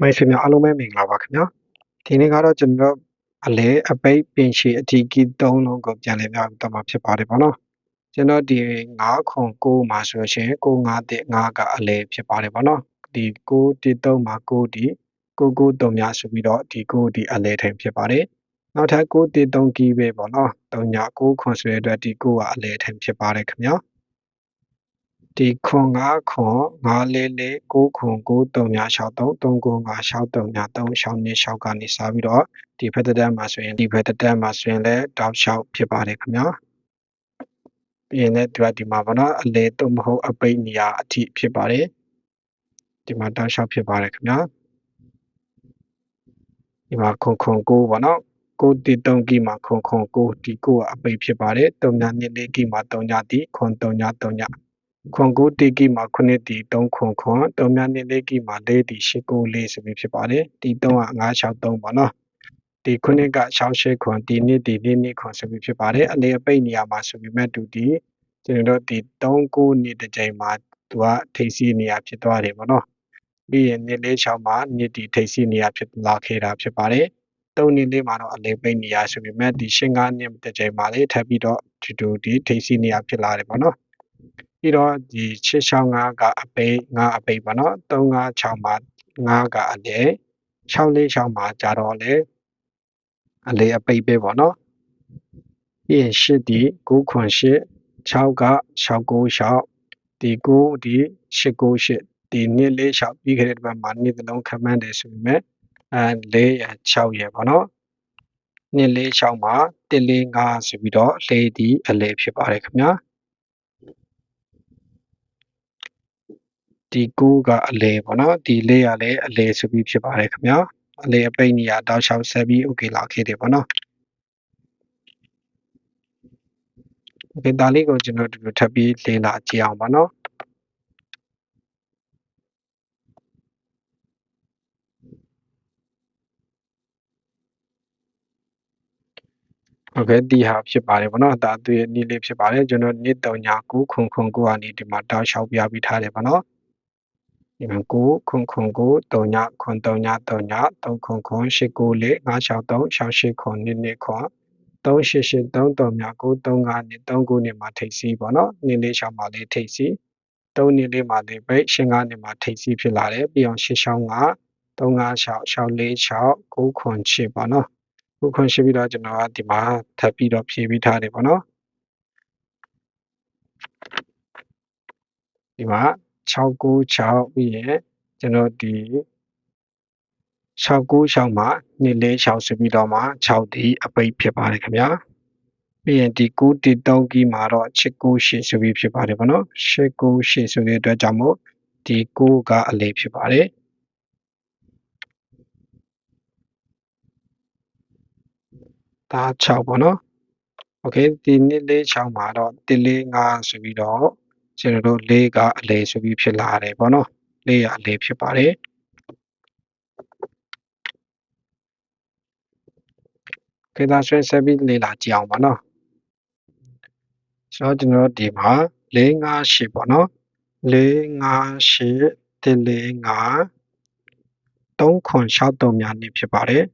မိတ်ဆွေများအားလုံးပဲမင်္ဂလာပါခင်ဗျာဒီနေ့ကတော့ကျွန်တော်အလဲအပိတ်ပင်ရှည်အထီးကြီး၃လုံးကိုပြန်လည်ပြတော့မှာဖြစ်ပါတယ်ပေါ့နော်ကျွန်တော်ဒီ9ခွန်9မှာဆိုလို့ရှိရင်9 5တဲ့9ကအလဲဖြစ်ပါတယ်ပေါ့နော်ဒီ9တိ3မှာ9ဒီ9 9 3များဆိုပြီးတော့ဒီ9ဒီအလဲထိုင်ဖြစ်ပါတယ်နောက်ထပ်9တိ3ကြီးပဲပေါ့နော်3ည9ခွန်ဆိုတဲ့အတွက်ဒီ9ကအလဲထိုင်ဖြစ်ပါတယ်ခင်ဗျာ ဒီခွန်9ခွန်9လေးလေး9ခွန်9 3ညာ63 3ခွန်5 63ညာ3 6နှစ်6ကနေစပြီးတော့ဒီဖက်တက်မှာဆိုရင်ဒီဖက်တက်မှာဆိုရင်လည်းတောက်လျှောက်ဖြစ်ပါတယ်ခင်ဗျာပြီးရင်လည်းဒီကဒီမှာပေါ့နော်အလေတော့မဟုတ်အပိတ်နေရာအထိဖြစ်ပါတယ်ဒီမှာတောက်လျှောက်ဖြစ်ပါတယ်ခင်ဗျာဒီမှာခွန်ခွန်9ပေါ့နော်ကိုတီ3ကီမှာခွန်ခွန်9ဒီ9ကအပိတ်ဖြစ်ပါတယ်3ညနှစ်လေးကီမှာ3ညတီခွန်3ည3ည ခွန်9တီကီမှာ9တီ3ခွန်ခွန်3မြနှစ်လေးကီမှာ4တီ8ကို4ဆိုပြီးဖြစ်ပါတယ်တီ3က963ပေါ့နော်ဒီ9က68ခွန်တီ2တီ2နှစ်ခွန်ဆိုပြီးဖြစ်ပါတယ်အလေအပိတ်နေရာမှာဆိုပြီးမဲ့တူတီကျွန်တော်တို့ဒီ3ကိုနှစ်တစ်ချိန်မှာသူကထိပ်စီးနေရာဖြစ်သွားတယ်ပေါ့နော်ပြီးရင်နှစ်လေး6မှာနှစ်တီထိပ်စီးနေရာဖြစ်လာခဲ့တာဖြစ်ပါတယ်3နှစ်လေးမှာတော့အလေပိတ်နေရာဆိုပြီးမဲ့ဒီရှင်းကားနှစ်တစ်ချိန်မှာလေးထပ်ပြီးတော့ဒီတူဒီထိပ်စီးနေရာဖြစ်လာတယ်ပေါ့နော် ပြီးတော့ဒီ665ကအပိတ်9အပိတ်ပေါ့နော်356မှာ9ကအလေ646မှာကြတော့လေအလေအပိတ်ပဲပေါ့နော်ပြီးရင်8ဒီ9ခွန်8 6က696ဒီ9ဒီ898ဒီနှစ်လေး6ပြီးခဲ့တဲ့ဘက်မှာနှစ်လုံးခမန်းတယ်ဆိုပေမဲ့အဲ4ရ6ရပေါ့နော်နှစ်လေး6မှာ1လေး5ဆိုပြီးတော့လေးဒီအလေဖြစ်ပါတယ်ခင်ဗျာ ဒီ6ကအလဲပေါ့နော်ဒီလေးကလည်းအလဲဆိုပြီးဖြစ်ပါတယ်ခင်ဗျာအလဲအပိတ်နေရတောက်လျှောက်ဆက်ပြီး okay လောက်ခဲ့တယ်ပေါ့နော် okay ဒါလေးကိုကျွန်တော်ဒီလိုထပ်ပြီးလင်းလာကြည့်အောင်ပါနော်ဟုတ်ကဲ့ဒီဟာဖြစ်ပါတယ်ဗောနော်ဒါသူရဲ့နေ့လေးဖြစ်ပါတယ်ကျွန်တော်နေ့3ည9ခုခုခုကနေဒီမှာတောက်လျှောက်ပြပေးထားတယ်ဗောနော် 9ခွန်ခွန်9တုံညာခွန်တုံညာတုံညာ3ခွန်ခွန်8 9 4 5 6 3 6 8ခွန်2 2ခွန်388 3တုံညာ9 3 5နဲ့3 9နဲ့မှာထိပ်စီးဗောနော်နည်းလေးရှောင်းပါလေးထိပ်စီး3နည်းလေးမှာလေးပိတ်8 5နဲ့မှာထိပ်စီးဖြစ်လာတယ်ပြီးအောင်8ရှောင်းက3 5 6 6 4 6 9ခွန်8ဗောနော်ခုခွန်ရှိပြီးတော့ကျွန်တော်ကဒီမှာထပ်ပြီးတော့ဖြည့်ပြီးထားတယ်ပေါ့နော်ဒီမှာ 696ပြီးရင်ကျွန်တော်ဒီ696မှာနှစ်လေး6ဆိုပြီးတော့မှ6ဒီအပိတ်ဖြစ်ပါတယ်ခင်ဗျာပြီးရင်ဒီ9တီ3ကီမှာတော့698ဆိုပြီးဖြစ်ပါတယ်ပေါ့နော်698ဆိုတဲ့အတွက်ကြောင့်မို့ဒီ9ကအလေးဖြစ်ပါတယ်ဒါ6ပေါ့နော်โอเคဒီနှစ်လေး6မှာတော့1လေး5ဆိုပြီးတော့ ကျွန်တော်တို့လေးကအလဲဆိုပြီးဖြစ်လာတယ်ပေါ့နော်လေးရအလဲဖြစ်ပါတယ်ခေသာဆွဲဆက်ပြီးလေ့လာကြည့်အောင်ပါနော်ဆိုတော့ကျွန်တော်ဒီမှာ4 5 8ပေါ့နော်4 5 8 1 4 5 3ခွန်6 3များနေဖြစ်ပါတယ်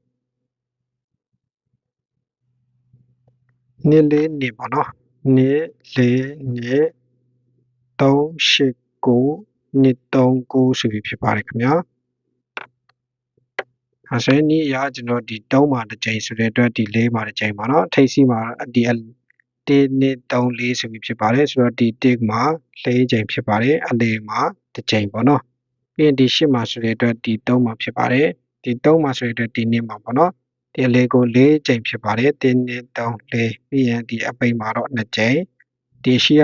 နှစ်လေးနေပေါ့နော်နှစ်လေးနေ 389 239ဆိုပြီးဖြစ်ပါတယ်ခင်ဗျာ။အဲ့ဆိုရင်ဒီအရကျွန်တော်ဒီ3မှာတစ်ကြိမ်ဆိုတဲ့အတွက်ဒီ4မှာတစ်ကြိမ်ပါနော်။ထိပ်စီမှာဒီ1 2 3 4ဆိုပြီးဖြစ်ပါတယ်။ဆိုတော့ဒီ tick မှာ4ကြိမ်ဖြစ်ပါတယ်။အလေမှာတစ်ကြိမ်ပေါ့နော်။ပြီးရင်ဒီ8မှာဆိုတဲ့အတွက်ဒီ3မှာဖြစ်ပါတယ်။ဒီ3မှာဆိုတဲ့အတွက်ဒီနေ့မှာပေါ့နော်။ဒီအလေးကို၄ကြိမ်ဖြစ်ပါတယ်1 2 3 4ပြီးရင်ဒီအပိတ်မှာတော့2ကြိမ်ဒီရှိရ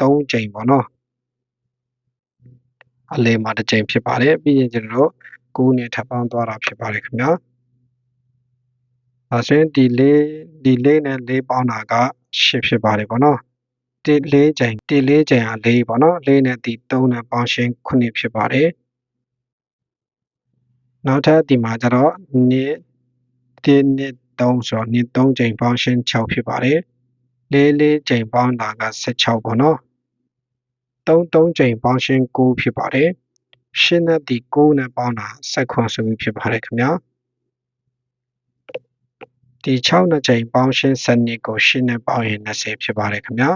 3ချိန်ပေါ့နော်အလဲမှာတစ်ချိန်ဖြစ်ပါတယ်ပြီးရင်ကျွန်တော်တို့9နဲ့ထပ်ပေါင်းသွားတာဖြစ်ပါတယ်ခင်ဗျာဒါဆိုရင်ဒီလေးဒီလေးနဲ့လေးပေါင်းတာက10ဖြစ်ပါတယ်ပေါ့နော်တလေးချိန်တလေးချိန်ဟာ၄ပေါ့နော်၄နဲ့ဒီ3နဲ့ပေါင်းရှင်9ဖြစ်ပါတယ်နောက်ထပ်ဒီမှာကျတော့နေ့တင်းနေ့3ဆိုတော့နေ့3ချိန်ပေါင်းရှင်6ဖြစ်ပါတယ်၄လေးချိန်ပေါင်းတာက16ပေါ့နော် 3 3ချိန်ပေါင်းရှင်း9ဖြစ်ပါတယ်ရှင်းနဲ့ဒီ9နဲ့ပေါင်းတာဆက်ခွန်ဆိုပြီးဖြစ်ပါတယ်ခင်ဗျာဒီ6နှစ်ကြိမ်ပေါင်းရှင်းစနစ်ကိုရှင်းနဲ့ပေါင်းရင်20ဖြစ်ပါတယ်ခင်ဗျာ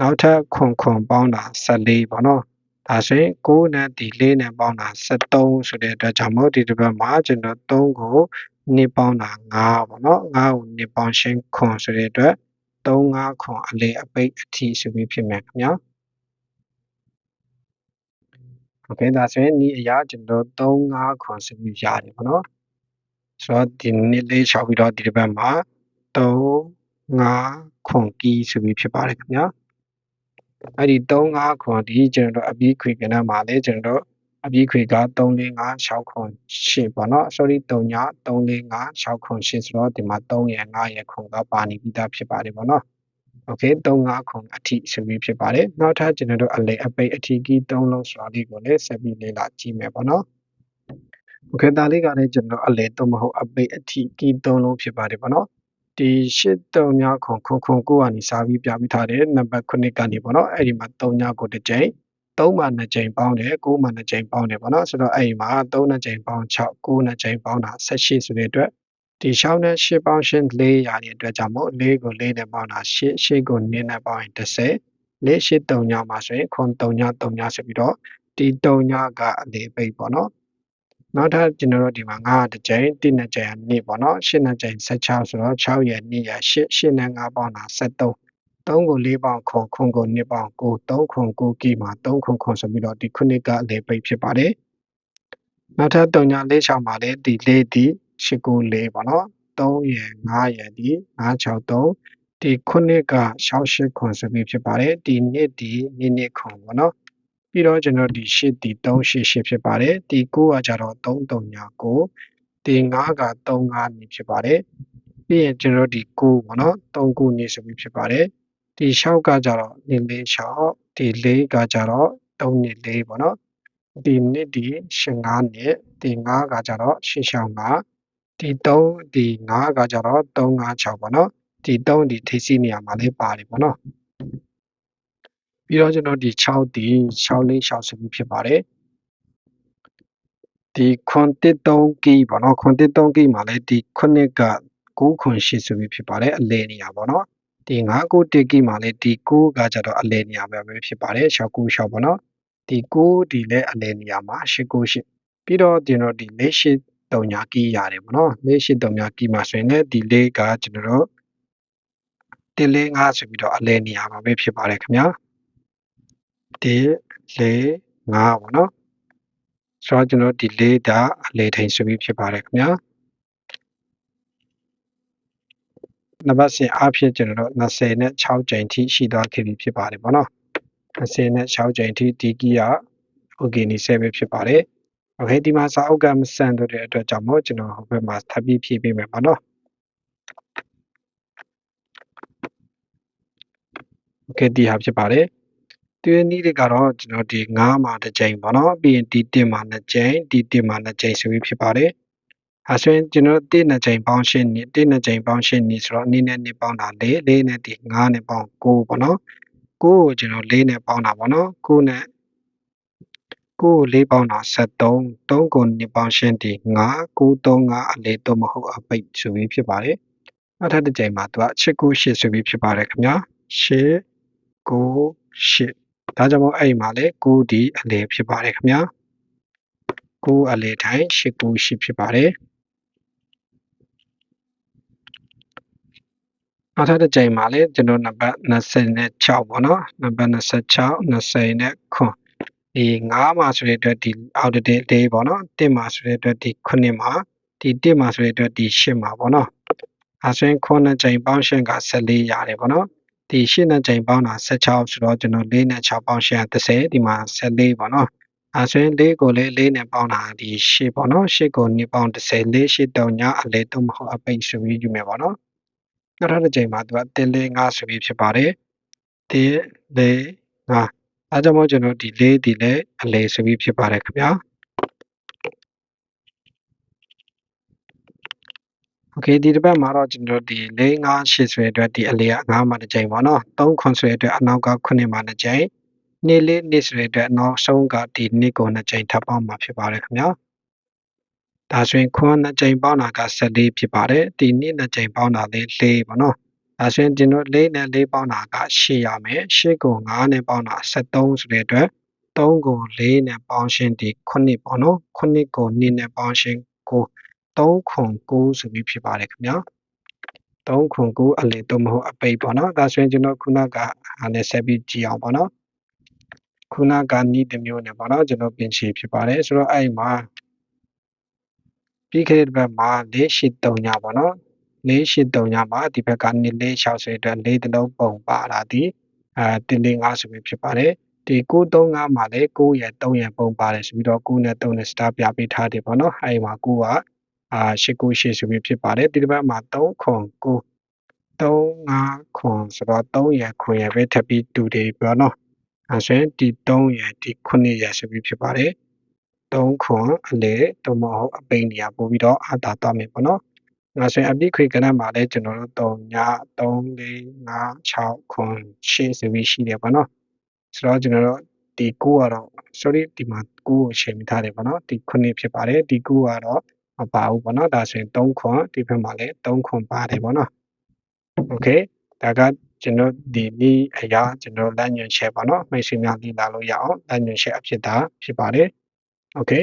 နောက်ထပ်ခွန်ခွန်ပေါင်းတာ14ပေါ့နော်ဒါဆိုရင်9နဲ့ဒီ4နဲ့ပေါင်းတာ73ဆိုတဲ့အတွက်ကြောင့်မို့ဒီတစ်ပတ်မှာကျွန်တော်3ကိုနှစ်ပေါင်းတာ9ပေါ့နော်9ကိုနှစ်ပေါင်းရှင်းခွန်ဆိုတဲ့အတွက်3 5ခွန်အလေအပိတ်အထီဆိုပြီးဖြစ်မယ်ခင်ဗျာ โอเคဒါဆိုရင်ဒီအရာကျွန်တော်3 5ခွန်ဆိုပြီးရတယ်ပေါ့နော်ဆိုတော့ဒီနေ့လေးချောက်ပြီးတော့ဒီတစ်ပတ်မှာ3 5ခွန်ကီဆိုပြီးဖြစ်ပါတယ်ခင်ဗျာအဲ့ဒီ3 5ခွန်ဒီကျွန်တော်တို့အပြီးခွေကဏ္ဍမှာလည်းကျွန်တော်တို့အပြီးခွေက3 4 5 6ခွန်8ပေါ့နော် sorry 3ည3 4 5 6ခွန်8ဆိုတော့ဒီမှာ3ရယ်5ရယ်ခွန်ကပါနေပြီးသားဖြစ်ပါတယ်ပေါ့နော် okay 35ခုအထိဆိုပြီးဖြစ်ပါတယ်နောက်ထပ်ကျွန်တော်တို့အလေအပိတ်အထီးကြီး3လုံးဆိုတာလေးကိုလည်းဆက်ပြီးလေ့လာကြည့်မယ်ပေါ့နော် okay ဒါလေးကလည်းကျွန်တော်အလေတော့မဟုတ်အပိတ်အထီးကြီး3လုံးဖြစ်ပါတယ်ပေါ့နော်ဒီ83ညခုခုခုကိုကနေစာပြီးပြပြီးထားတယ်နံပါတ်9ကနေပေါ့နော်အဲ့ဒီမှာ3ညကိုတစ်ကြိမ်3မှာ2ကြိမ်ပေါင်းတယ်9မှာ2ကြိမ်ပေါင်းတယ်ပေါ့နော်ဆိုတော့အဲ့ဒီမှာ3နဲ့ကြိမ်ပေါင်း6 9နဲ့ကြိမ်ပေါင်းတာ18ဆိုတဲ့အတွက် ဒီ6နဲ့8ပေါင်းရှင်း4ရာတဲ့အတွက်ကြောင့်မို့4ကို4နဲ့ပေါင်းတာ8 8ကို2နဲ့ပေါင်းရင်30 4 8 3ညမှာဆိုရင်ခွန်3ည3ညဆိုပြီးတော့ဒီ3ညကအလေးပိတ်ပေါ့နော်နောက်ထပ်ကျွန်တော်တို့ဒီမှာ9တစ်ကြိမ်1နှစ်ကြိမ်2ပေါ့နော်8နှစ်ကြိမ်16ဆိုတော့6ရယ်2ရယ်8 8နဲ့9ပေါင်းတာ73 3ကို4ပေါင်းခွန်ခွန်ကို2ပေါင်း9 3ခွန်9ကီမှာ3ခွန်ခွန်ဆိုပြီးတော့ဒီခုနှစ်ကအလေပိတ်ဖြစ်ပါတယ်နောက်ထပ်3ည4 6မှာလည်းဒီ4ဒီ 8ကို4ပေါ့နော်3ရယ်5ရယ်ဒီ963ဒီခုနှစ်က68ခွန်ဆိုပြီးဖြစ်ပါတယ်ဒီနှစ်ဒီနှစ်နှစ်ခွန်ပေါ့နော်ပြီးတော့ကျွန်တော်ဒီ8ဒီ388ဖြစ်ပါတယ်ဒီ9ကကြတော့339ဒီ9က35နေဖြစ်ပါတယ်ပြီးရင်ကျွန်တော်ဒီ9ပေါ့နော်39နေဆိုပြီးဖြစ်ပါတယ်ဒီ6ကကြတော့2 4 6ဒီ4ကကြတော့3 2 4ပေါ့နော်ဒီနှစ်ဒီ85နှစ်ဒီ9ကကြတော့865 ဒီ3ဒီ9ကကြတော့356ပေါ့နော်ဒီ3ဒီထိစီနေရာမှာလေးပါတယ်ပေါ့နော်ပြီးတော့ကျွန်တော်ဒီ6ဒီ6လေး6ဆိုပြီးဖြစ်ပါတယ်ဒီခွန်တစ်3ကီပေါ့နော်ခွန်တစ်3ကီမှာလည်းဒီခုနှစ်က9ခွန်8ဆိုပြီးဖြစ်ပါတယ်အလဲနေရာပေါ့နော်ဒီ9ကိုတစ်ကီမှာလည်းဒီ9ကကြတော့အလဲနေရာပဲဖြစ်ပါတယ်6 9 6ပေါ့နော်ဒီ9ဒီလည်းအလဲနေရာမှာ8 9 8ပြီးတော့ကျွန်တော်ဒီလက်ရှိ 3ညာကီးရတယ်ပေါ့နော်လေး8 3ညာကီးမှာဆိုရင်လည်းဒီလေးကကျွန်တော်တို့တင်လေး5ဆိုပြီးတော့အလဲနေရာမှာပဲဖြစ်ပါတယ်ခင်ဗျာဒီလေး5ပေါ့နော်ဆိုတော့ကျွန်တော်ဒီလေးဒါအလဲထိုင်ဆိုပြီးဖြစ်ပါတယ်ခင်ဗျာနံပါတ်စဉ်အဖြစ်ကျွန်တော်တို့20နဲ့6ကြိမ်ထိရှိသွားခဲ့ပြီဖြစ်ပါတယ်ပေါ့နော်20နဲ့6ကြိမ်ထိဒီကီးက okay နေ7ပဲဖြစ်ပါတယ် โอเคဒီမှာစာအုပ်ကမဆန်တဲ့အတွက်ကြောင့်မို့ကျွန်တော်ဟိုဘက်မှာထပ်ပြီးဖြည့်ပေးမယ်ပေါ့နော်โอเคဒီဟာဖြစ်ပါတယ်သူရဲ့နည်းတွေကတော့ကျွန်တော်ဒီ9မှာတစ်ကြိမ်ပေါ့နော်ပြီးရင်ဒီ1မှာ2ကြိမ်ဒီ1မှာ2ကြိမ်ဆိုပြီးဖြစ်ပါတယ်အဲဆိုရင်ကျွန်တော်1နှစ်ကြိမ်ပေါင်းရှင်းနေ1နှစ်ကြိမ်ပေါင်းရှင်းနေဆိုတော့2နဲ့2ပေါင်းတာ4 4နဲ့ဒီ9နဲ့ပေါင်း9ပေါ့နော်9ကိုကျွန်တော်4နဲ့ပေါင်းတာပေါ့နော်9နဲ့9 ကို4ပေါင်းတာ73 3ကို2ပေါင်းရှင်းဒီ9 9 3 5အလေးတော့မဟုတ်အပိတ်ဆိုပြီးဖြစ်ပါတယ်နောက်ထပ်တစ်ကြိမ်မှာသူက8 9 8ဆိုပြီးဖြစ်ပါတယ်ခင်ဗျာ8 9 8ဒါကြောင့်မို့အဲ့မှာလေ9ဒီအလေဖြစ်ပါတယ်ခင်ဗျာ9အလေထိုင်8 9 8ဖြစ်ပါတယ်နောက်ထပ်တစ်ကြိမ်မှာလေကျွန်တော်နံပါတ်26ပေါ့နော်နံပါတ်26 20နဲ့ခွန် ဒီ9မှာဆိုတဲ့အတွက်ဒီအောက်တဲ့လေးပေါ့နော်1မှာဆိုတဲ့အတွက်ဒီ9မှာဒီ1မှာဆိုတဲ့အတွက်ဒီ10မှာပေါ့နော်အဲဆိုရင်ခွန်နဲ့ကြိမ်ပေါင်းရှင်းက14ရတယ်ပေါ့နော်ဒီ8နဲ့ချိန်ပေါင်းတာ16ဆိုတော့ကျွန်တော်4နဲ့6ပေါင်းရှင်း30ဒီမှာ14ပေါ့နော်အဲဆိုရင်4ကိုလည်း4နဲ့ပေါင်းတာဒီ8ပေါ့နော်8ကို2ပေါင်း30 4 8တုံညာအလဲတော့မဟုတ်အပိတ်ဆိုပြီးယူမယ်ပေါ့နော်နောက်ထပ်တစ်ချိန်မှာသူက1 4 5ဆိုပြီးဖြစ်ပါတယ်1 4 5 အားကြောင့်မို့ကျွန်တော်ဒီလေးဒီလည်းအလယ်ဆိုပြီးဖြစ်ပါတယ်ခင်ဗျာ Okay ဒီတစ်ပတ်မှာတော့ကျွန်တော်ဒီ၄၅၈ဆွဲအတွက်ဒီအလယ်က9မှာတစ်ကြိမ်ပေါ့နော်3ခွန်ဆွဲအတွက်အနောက်က9မှာတစ်ကြိမ်နေ့လေးနေ့ဆွဲအတွက်နောက်ဆုံးကဒီနေ့ကိုနှစ်ကြိမ်ထပ်ပေါင်းမှာဖြစ်ပါတယ်ခင်ဗျာဒါဆိုရင်ခွန်နှစ်ကြိမ်ပေါင်းတာက14ဖြစ်ပါတယ်ဒီနေ့နှစ်ကြိမ်ပေါင်းတာလေး၄ပေါ့နော် ဒါဆိုရင်ကျွန်တော်4နဲ့4ပေါင်းတာက8ရမယ်8ကို9နဲ့ပေါင်းတာ73ဆိုတဲ့အတွက်3ကို4နဲ့ပေါင်းရှင်းဒီ9ပေါ့နော်9ကို2နဲ့ပေါင်းရှင်း9 3ခွန်9ဆိုပြီးဖြစ်ပါတယ်ခင်ဗျာ3ခွန်9အလေတော့မဟုတ်အပိတ်ပေါ့နော်ဒါဆိုရင်ကျွန်တော်ခုနကဟာနဲ့ဆက်ပြီးကြည့်အောင်ပေါ့နော်ခုနကနီးတစ်မျိုးနဲ့ပေါ့နော်ကျွန်တော်ပြင်ချီဖြစ်ပါတယ်ဆိုတော့အဲ့မှာပြီးခဲ့တဲ့ဘက်မှာ၄ရှိ3ညပေါ့နော် ၄ရှိ3ညမှာဒီဘက်က2 4 6ဆိုတဲ့၄တလုံးပုံပါလာသည်အဲတင်းတင်း5ဆိုပြီးဖြစ်ပါတယ်ဒီ935မှာလည်း9ရယ်3ရယ်ပုံပါတယ်ဆိုပြီးတော့9နဲ့3နဲ့စတာပြပေးထားတယ်ပေါ့နော်အဲ့မှာ9ကအာ898ဆိုပြီးဖြစ်ပါတယ်ဒီတစ်ပတ်မှာ3ခွန်9 3 5ခွန်ဆိုတော့3ရယ်ခွန်ရယ်ပဲထပ်ပြီးတူတယ်ပြောနော်အဲဆိုရင်ဒီ3ရယ်ဒီ9ရယ်ဆိုပြီးဖြစ်ပါတယ်3ခွန်အလေတော့မဟုတ်အပိန်နေရာပို့ပြီးတော့အာတာတော့မယ်ပေါ့နော် ငါဆိုရင်အပိခွေကဏ္ဍမှာလည်းကျွန်တော်တို့3ည3 4 5 6ခွန်8ဆိုပြီးရှိတယ်ပေါ့နော်ဆိုတော့ကျွန်တော်တို့ဒီ9ကတော့ sorry ဒီမှာ9ကိုချိန်မိထားတယ်ပေါ့နော်ဒီ9ဖြစ်ပါတယ်ဒီ9ကတော့မပါဘူးပေါ့နော်ဒါဆိုရင်3ခွန်ဒီဘက်မှာလည်း3ခွန်ပါတယ်ပေါ့နော် okay ဒါကကျွန်တော်ဒီနေ့အရာကျွန်တော်လမ်းညွှန်ချက်ပေါ့နော်မိတ်ဆွေများသိလာလို့ရအောင်လမ်းညွှန်ချက်အဖြစ်တာဖြစ်ပါတယ် okay